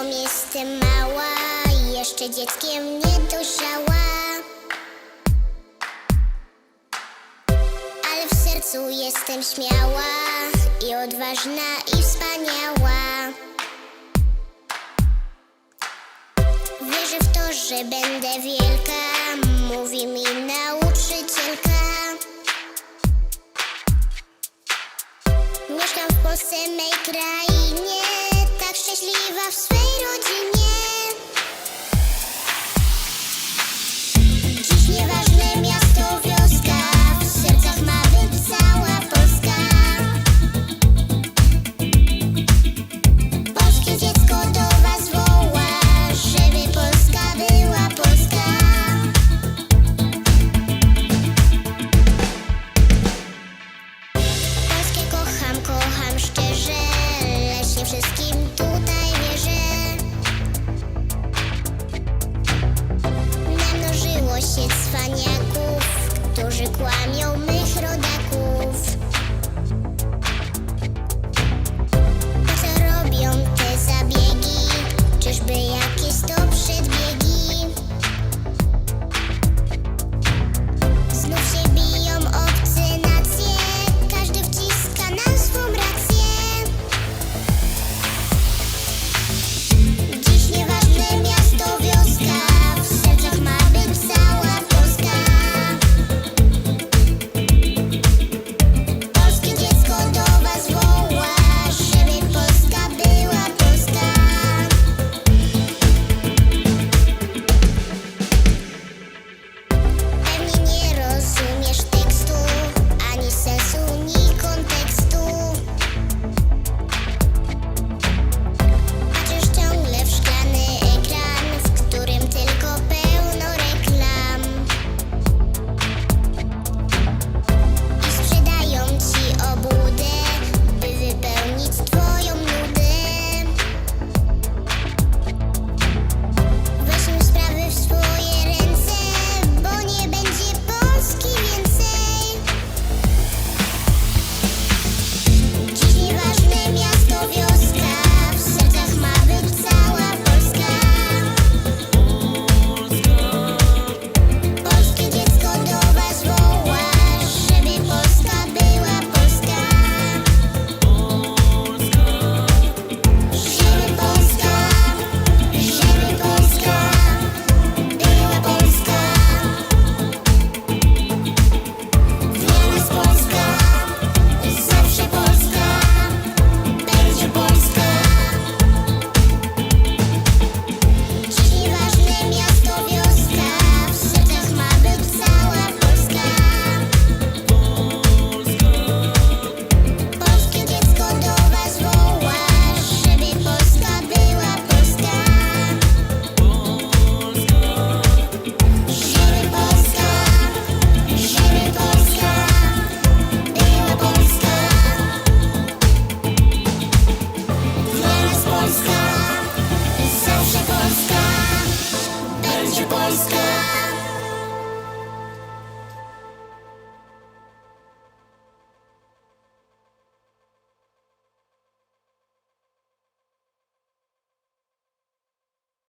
Dom jestem mała, jeszcze dzieckiem nie niedojrzała Ale w sercu jestem śmiała I odważna i wspaniała. Wierzę w to, że będę wielka Mówi mi nauczycielka. Mieszkam w Polsce, mej krainie szczęśliwa w swej rodzinie. Yeah. always good.